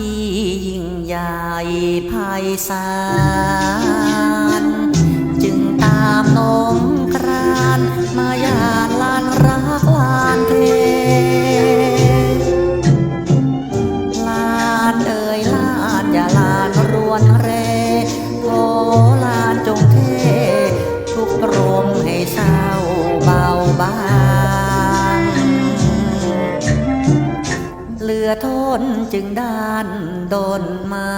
ที่ยิ่งใหญ่ไพศาลจึงตามนมกราน อทนจึงด้านดนมา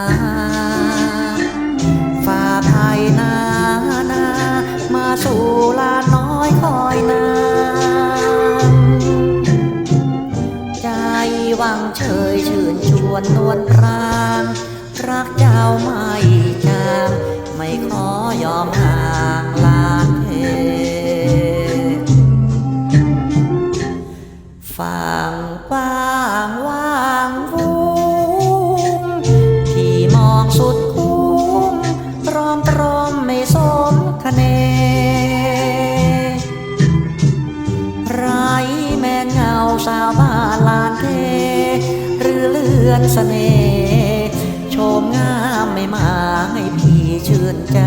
ฝ่าภัยนานา มาสู่ลานน้อยคอยนาใจวังเฉยชื่นชวนนวลพรางรักเจ้าไม่จางไม่ขอยอมห่างลาเทฝั่งกว้างว่าง ลือนเสน่ห์โฉมงามไม่มาให้พี่ชื่นใจ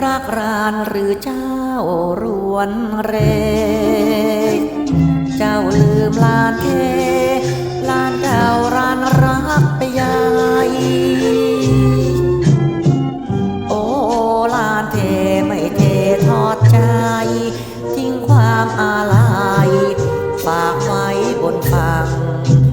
รักรานหรือเจ้ารวนเร เจ้าลืมลานเท บนฝั่ง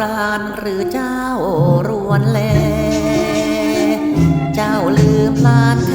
รานหรือเจ้ารวนแล เจ้าลืมลานเท